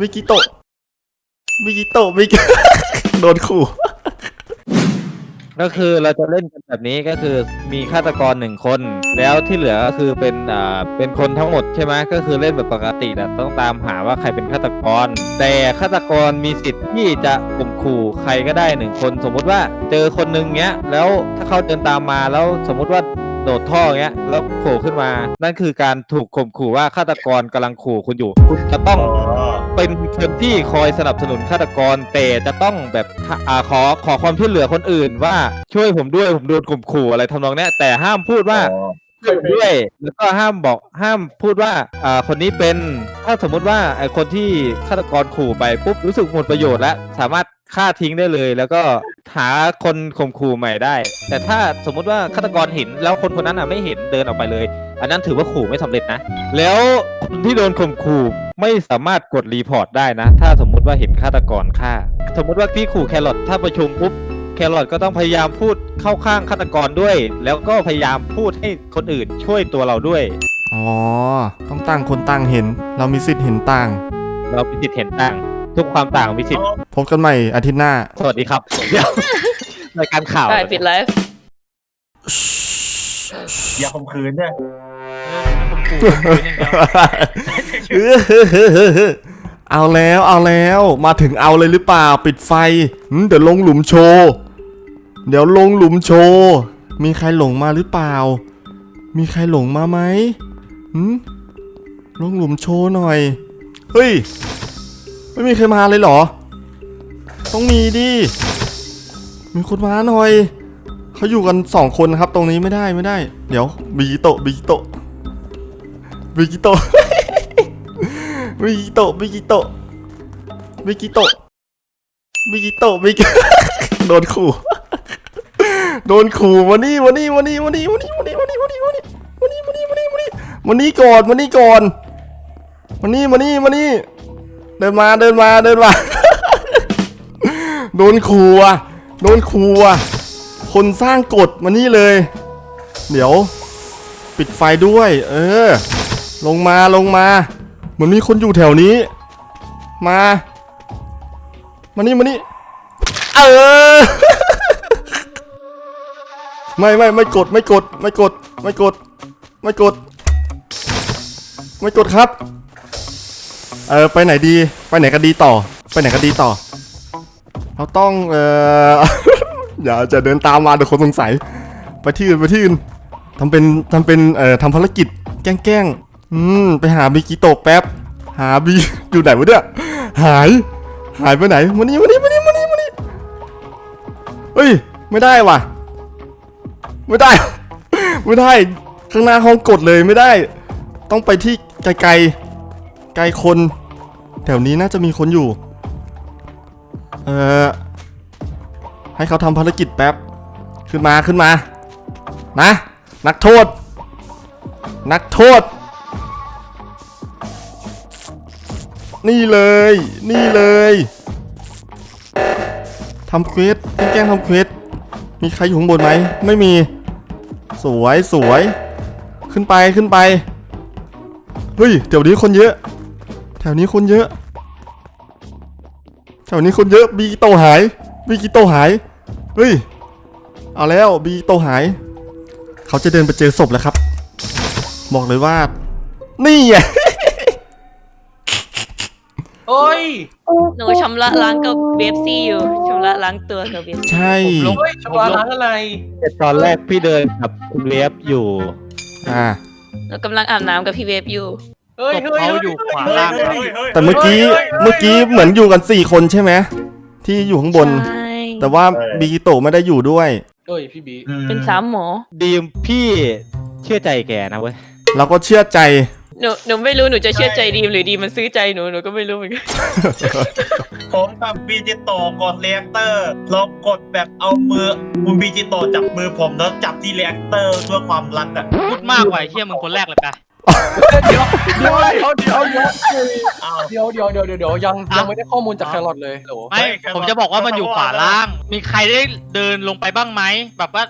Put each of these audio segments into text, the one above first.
มิกิโตะมิกิโตะมิกิโดนขู่ก็คือเราจะเล่นกันแบบนี้ก็คือมีฆาตกรหนึ่งคน แล้วที่เหลือก็คือเป็นอ่าเป็นคนทั้งหมดใช่ไหมก็คือเล่นแบบปกติแต่ต้องตามหาว่าใครเป็นฆาตกร แต่ฆาตกรมีสิทธิ์ที่จะข่มขู่ใครก็ได้หนึ่งคน สมมุติว่าเจอคนหนึ่งเงี้ย แล้วถ้าเขาเดินตามมาแล้วสมมุติว่าโดดท่อเงี้ยแล้วโผล่ขึ้นมา นั่นคือการถูกข่มขู่ว่าฆาตกรกำลังขู่คุณอยู่ คุณจะต้อง เป็นคนที่คอยสนับสนุนฆาตกรแต่จะต้องแบบอ่าขอขอความช่วยเหลือคนอื่นว่าช่วยผมด้วยผมโดนข่มขู่อะไรทำนองเนี้ยแต่ห้ามพูดว่าช่วยผมด้วยแล้วก็ห้ามบอกห้ามพูดว่าอ่าคนนี้เป็นถ้าสมมุติว่าไอคนที่ฆาตกรขู่ไปปุ๊บรู้สึกหมดประโยชน์แล้วสามารถฆ่าทิ้งได้เลย แล้วก็หาคนข่มขู่ใหม่ได้ แต่ถ้าสมมุติว่าฆาตกรเห็นแล้วคนคนนั้นอะไม่เห็นเดินออกไปเลย อันนั้นถือว่าขู่ไม่สำเร็จนะ แล้วคนที่โดนข่มขู่ไม่สามารถกดรีพอร์ตได้นะ ถ้าสมมุติว่าเห็นฆาตกรฆ่า สมมุติว่าพี่ขู่แครอทถ้าประชุมปุ๊บแครอทก็ต้องพยายามพูดเข้าข้างฆาตกรด้วย แล้วก็พยายามพูดให้คนอื่นช่วยตัวเราด้วย อ๋อ ต้องตั้งคนตั้งเห็น เรามีสิทธิ์เห็นต่าง เรามีสิทธิ์เห็นต่าง ทุกความต่างมีสิทธิ์ พบกันใหม่อาทิตย์หน้า สวัสดีครับเดี๋ยวรายการข่าวได้ปิดไลฟ์อย่าข่มขืนเนี่ย เอาแล้วเอาแล้วมาถึงเอาเลยหรือเปล่าปิดไฟหืมเดี๋ยวลงหลุมโชว์เดี๋ยวลงหลุมโชว์มีใครหลงมาหรือเปล่า มีใครหลงมาไหมหืมลงหลุมโชว์หน่อย เฮ้ย ไม่มีใครมาเลยเหรอ ต้องมีดิ มีคนมาหน่อย เขาอยู่กันสองคนนะครับ ตรงนี้ไม่ได้ไม่ได้ เดี๋ยวบิกิโตบิกิโตะบิกิโตะบิกิโตะบิกิโตะบิกิโตะบิกิโตะบิกิโดนขู่ โดนขู่มานี่มานี่มานี่มานี่มานี่มานี่มานี่มานี่มานี่มานี่มานี่มานี่มานี่มานี่ก่อนมานี่ก่อนมานี่มานี่มานี่ เดินมาเดินมาเดินมา โดนขู่อะ โดนขู่อะ คนสร้างกฎมานี่เลย เดี๋ยว ปิดไฟด้วย เออ ลงมาลงมา เหมือนมีคนอยู่แถวนี้ มา มานี่มานี่เออไม่ไม่ไม่กดไม่กด ไม่กด ไม่กด ไม่กด ไม่กดครับ เออไปไหนดี ไปไหนกันดีต่อ ไปไหนกันดีต่อ เราต้องเอออย่าจะเดินตามมาเดี๋ยวคนสงสัย ไปที่อื่นไปที่อื่นทำเป็นทำเป็นเอ่อทำภารกิจแกล้ง อืมไปหาบิกิโตะแป๊บ หาบีอยู่ไหนวะเนี่ยหาย หายไปไหนมานี่มานี่มานี่มานี่มานี่เฮ้ยไม่ได้ว่ะ ไม่ได้ ไม่ได้ข้างหน้าห้องกดเลยไม่ได้ ต้องไปที่ไกลๆไกลคน แถวนี้น่าจะมีคนอยู่ เออให้เขาทำภารกิจแป๊บ ขึ้นมาขึ้นมา นะ นักโทษ นักโทษ นี่เลย นี่เลยทำเควสแกล้งทำเควสมีใครอยู่ข้างบนไหม ไม่มี สวยสวย ขึ้นไปขึ้นไป เฮ้ยแถวนี้คนเยอะ แถวนี้คนเยอะ แถวนี้คนเยอะ บีโตหาย บีกิโตหาย เฮ้ย เอาแล้วบีโตหาย เขาจะเดินไปเจอศพแล้วครับ บอกเลยว่า นี่ไง โอ้ยหนูชำระล้างกับเบฟซี่อยู่ชำระล้างตัวกับเบฟซี่ใช่ ลงชำระล้างอะไร แต่ตอนแรกพี่เดินกับคุณเวฟอยู่ อ่า หนูกำลังอาบน้ำกับพี่เบฟอยู่ เฮ้ยเฮ้ยเขาอยู่ขวาล่างครับแต่เมื่อกี้เมื่อกี้เหมือนอยู่กันสี่คนใช่ไหมที่อยู่ข้างบน ใช่ แต่ว่าบีกิโตะไม่ได้อยู่ด้วยเอ้ยพี่บีเป็นสามหมอ ดีมพี่เชื่อใจแกนะเว้ย เราก็เชื่อใจ หนูหนูไม่รู้หนูจะเชื่อใจดีมหรือดีมมันซื้อใจหนูหนูก็ไม่รู้เหมือนกันผมกับบีจิโตกดเรียกเตอร์ เรากดแบบเอามือคุณบีจิโตจับมือผมแล้วจับที่เรียกเตอร์เพื่อความรักอะพูดมากกว่าไอ้เชี่ยมึงคนแรกเลยปะ เดี๋ยวเดี๋ยวเดี๋ยวเดี๋ยวเดี๋ยวอ้าวเดี๋ยวเดี๋ยวเดี๋ยวเดี๋ยวยังยังไม่ได้ข้อมูลจากแครอทเลยโหลไม่ผมจะบอกว่ามันอยู่ขวาล่าง มีใครได้เดินลงไปบ้างไหมแบบว่า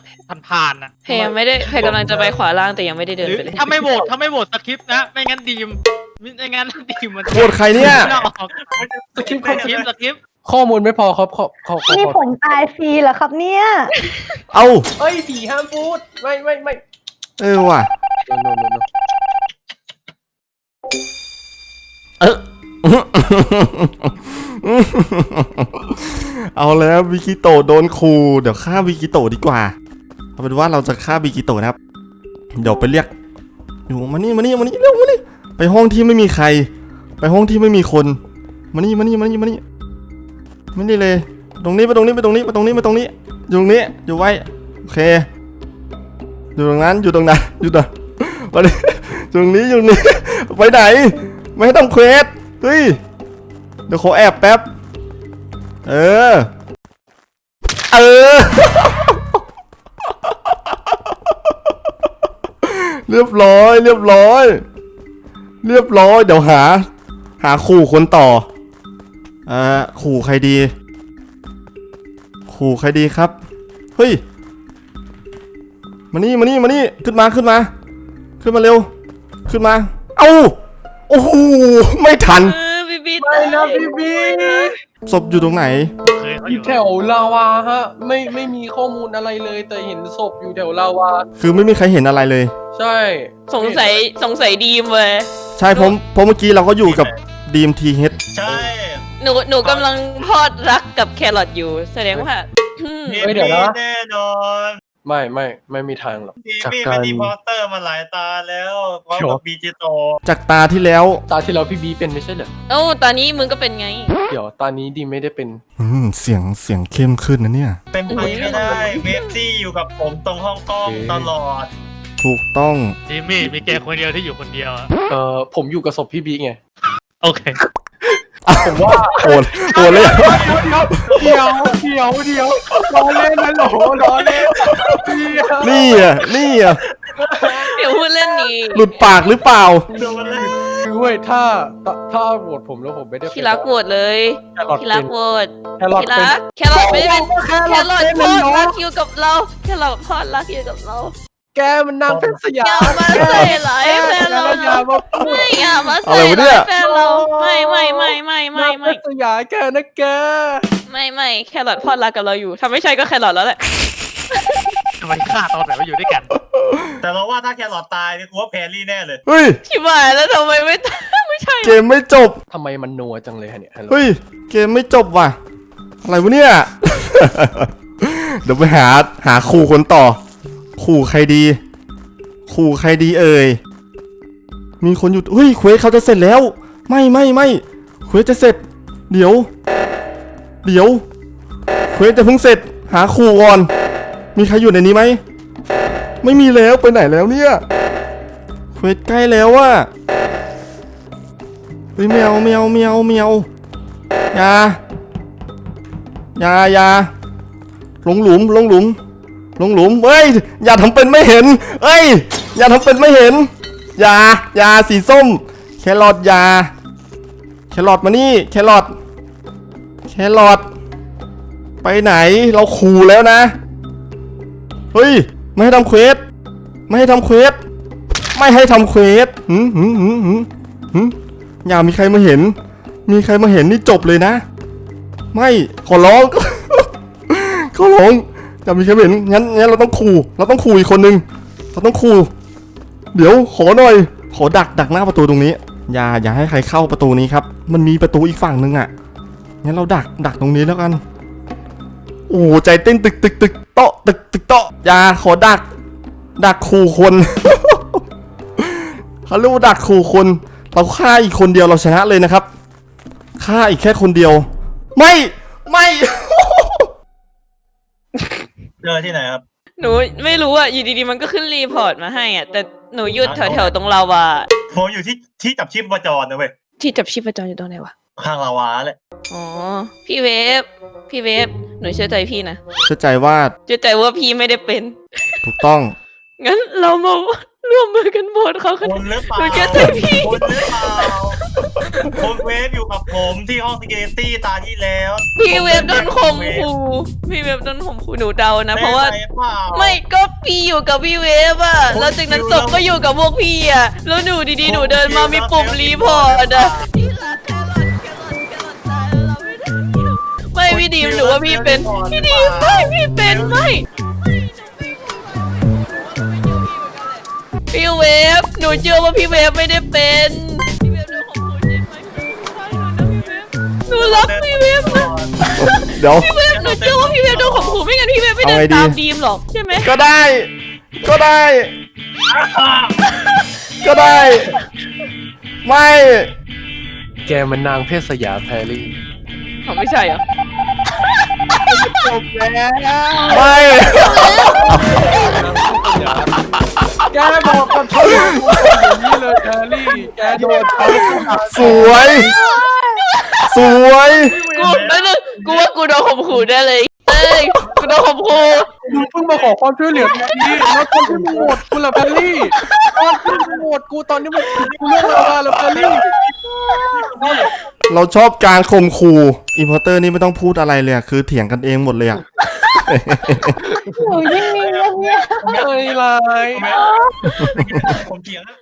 ผ่านๆอะเพยยังไม่ได้เพยกำลังจะไปขวาล่างแต่ยังไม่ได้เดินหรือไปเลยถ้าไม่โหวตถ้าไม่โหวตสคริปต์นะ ไม่งั้นดีมไม่งั้นทีมมันโหวตใครเนี่ยไม่ออกสคริปต์สคริปต์สคริปต์ข้อมูลไม่พอครับขอขอขอนี่ขอผลตายฟรีเหรอครับเนี่ย เอาเฮ้ยผีห้ามพูด ไม่ไม่ไม่เออว่ะโนโนโนโน เออเอาแล้ววิกิโตโดนครูเดี๋ยวฆ่าวิกิโตดีกว่าเอาเป็นว่าเราจะฆ่าวิกิโตนะครับ เดี๋ยวไปเรียกอยู่มานี่มานี่มานี่เร็วมานี่ไปห้องที่ไม่มีใคร ไปห้องที่ไม่มีคนมานี่มานี่มานี่มานี่มานี่เลย ตรงนี้ไปตรงนี้ไปตรงนี้ไปตรงนี้ไปตรงนี้ อยู่ตรงนี้อยู่ไว้โอเค อยู่ตรงนั้นอยู่ตรงนั้นอยู่ตรงมาดิอยู่ตรงนี้อยู่ตรงนี้ ไปไหน ไม่ให้ทำเควสเฮ้ย เดี๋ยวขอแอบแป๊บ เออ เออ เรียบร้อย เรียบร้อย เรียบร้อย เดี๋ยวหา หาขู่คนต่อ อ่อขู่ใครดี ขู่ใครดีครับ เฮ้ย มานี่ มานี่ มานี่ ขึ้นมา ขึ้นมา ขึ้นมาเร็ว ขึ้นมา เอ้าโอ้โหไม่ทัน เออบีบีไม่นะพี่บีศพอยู่ตรงไหน เคยเขาออยู่ยู่แถวลาวาฮะ ไม่ไม่มีข้อมูลอะไรเลย แต่เห็นศพอยู่แถวลาวา คือไม่มีใครเห็นอะไรเลย ใช่สงสัยสงสัยดีมเว้ยใช่ผมเพราะเมื่อกี้เราก็อยู่กับดีมทีเฮดใช่หนูหนูกำลังพอดรักกับแครอทอยู่ แสดงว่าอืมพี่เฮ้ยเดี๋ยวนะ แน่นอน ไม่ไม่ไม่มีทางหรอกพี่จากพี่กาเป็นร ดีพอสเตอร์มาหลายตาแล้วพร้อมโชกับว์บีจิโตจากตาที่แล้ว ตาที่แล้วพี่บีเป็นไม่ใช่เหรอโอ้ตอนนี้มึงก็เป็นไง เดี๋ยวตานี้ดีไม่ได้เป็น อืมเสียงเสียงเข้มขึ้นนะเนี่ย เป็นไปไม่ได้เวฟซี่อยู่กับผมตรงห้องกล้องโอเคตลอด ถูกต้อง จิมมี่มีแกคนเดียวที่อยู่คนเดียวอะเอ่อผมอยู่กับศพพี่บีไงโอเค ผมว่าโอดโอดเลย เดี๋ยวเดี๋ยวเดี๋ยวรอเล่นนะโหลรอเล่นเดี๋ยวนี่อะนี่อะเดี๋ยวพูดเล่นนี้หลุดปากหรือเปล่า โดนเลยคือเว้ยถ้าถ้าถ้าโหวตผมแล้วผมไม่ได้เป็นที่รักโหวตเลยแครอทที่รัเป็กนโหวตแครอทที่เป็น รักแครอทไม่ได้เป็นแครอทรอทเป็นโพดรักอยู่กับเราแครอทพอดรักอยู่กับเรา แกมันนางเพชรสยาอย่ามาใส่ร้ายแฟนเราอย่านะมาพูดไม่อย่ามาอะไรใส่วะเนี่ร้ายยแฟนเราไม่ไม่ไม่ไม่ไม่นางเพไม่ชรสยาแกนะแก ไม่ไม่แครอทพอดรักกับเราอยู่ถ้าไม่ใช่ก็แครอทแล้วแหละทำไมฆ่าตอนไหนมาอยู่ด้วยกัน แต่เราว่าถ้าแครอทตายเนี่ยกูว่าแพรรี่แน่เลย เฮ้ย ชิบหายแล้วทำไมไม่ ไม่ใช่เกมไม่จบ ทำไมมันนัวจังเลยฮะเนี่ยฮัลโหลเฮ้ย เกมไม่จบว่ะ อะไรวะเนี่ย เดี๋ยวไปหาหาขู่คนต่อ ขู่ใครดี ขู่ใครดีเอ่ย มีคนอยู่เฮ้ยเควสเขาจะเสร็จแล้ว ไม่ไม่ไม่เควสจะเสร็จ เดี๋ยว เดี๋ยวเควสจะเพิ่งเสร็จ หาขู่ก่อน มีใครอยู่ในนี้ไหม ไม่มีแล้วไปไหนแล้วเนี่ยเควสใกล้แล้วว่ะเฮ้ยแมวแมวแมวแมวยายายาลงหลุมลงหลุม ลงหลุมเฮ้ย อย่าทำเป็นไม่เห็นเฮ้ย อย่าทำเป็นไม่เห็น อย่า อย่าสีส้ม แครอทอย่า แครอทมานี่ แครอท แครอท ไปไหน เราขู่แล้วนะ เฮ้ย ไม่ให้ทำเควส ไม่ให้ทำเควส ไม่ให้ทำเควสหืมหืมหืมหืมหืมอย่ามีใครมาเห็น มีใครมาเห็นนี่จบเลยนะ ไม่ ขอร้อง ขอร้อง อย่ามีใครเห็นงั้นงั้นเราต้องขู่เราต้องขู่อีกคนนึงเราต้องขู่เดี๋ยวขอหน่อยขอดักดักหน้าประตูตรงนี้ อย่าอย่าให้ใครเข้าประตูนี้ครับ มันมีประตูอีกฝั่งนึงอะ่ะงั้นเราดักดักตรงนี้แล้วกัน โอ้ใจเต้นตึกตึกตึกโตะตึกตึกโตะอย่าขอดัก ดักขู่คนเขาเรียกว่าดักขู่คน เราฆ่าอีกคนเดียวเราชนะเลยนะครับฆ่าอีกแค่คนเดียว ไม่ไม่ เจอที่ไหนครับ หนูไม่รู้อะอยู่ดีๆมันก็ขึ้นรีพอร์ตมาให้อะแต่หนูหยุดแถวๆตรงลาวาผมอยู่ที่ที่จับชิปประจรนะเว้ยที่จับชีพจรอยู่ตรงไหนวะข้างลาวาเลยอ๋อพี่เวฟพี่เวฟหนูเชื่อใจพี่นะเชื่อใจว่าเชื่อใจว่าพี่ไม่ได้เป็น ถูกต้อง งั้นเรามาร่วมมือกันโหวตเขากันคนหรือเปล่าหนูแค่ใจพี่ คนหรือเปล่า คุณเวฟอยู่กับผมที่ห้อง security ตาที่แล้วพี่เวฟโดนข่มขู่พี่เวฟโดนข่มขู่หนูเดานะ เพราะว่าแน่ใจเปล่า ไม่ก็พี่อยู่กับพี่เวฟอะแล้วจากนั้นศพก็อยู่กับพวกพี่อะแล้วหนูดีๆหนูเดินมามีปุ่มรีพอร์ตอะไม่พี่ดีมหนูว่าพี่เป็นพี่ดีมไม่พี่เป็นไม่พี่เวฟหนูเชื่อว่าพี่เวฟไม่ได้เป็น รักพี่เวฟนะเดี๋ยว พี่เวฟหนูเชื่อว่าพี่เวฟโดนข่มขู่ไม่งั้นพี่เวฟไม่เดิเอานไงดี ตามดีมหรอกใช่ไหมก็ได้ ก็ได้ ก็ได้ ไม่แกมันนางเพศสยามแพรรี่อ๋อไม่ใช่เหรอจบแล้วไม่ แกบอกกับฉันอย่างนี้เลยแพรรี่ แกโดนเขาสวย สวยกูไม่รู้กูว่ากูโดนข่มขู่ได้เลยเอ้ยกูโดนข่มขู่มึงเพิ่งมาขอความช่วยเหลือทีนี้แล้วคนที่มึงโหวตกูล่ะแพรรี่ตอนที่มึงโหวตกูตอนนี้มึงกูเรื่องอะไรล่ะแพรรี่เราชอบการข่มขู่อินพอร์เตอร์นี่ไม่ต้องพูดอะไรเลยอะคือเถียงกันเองหมดเลยอะหนูยิ่งนิ่งเงียบไม่ไรผมเถียงนะ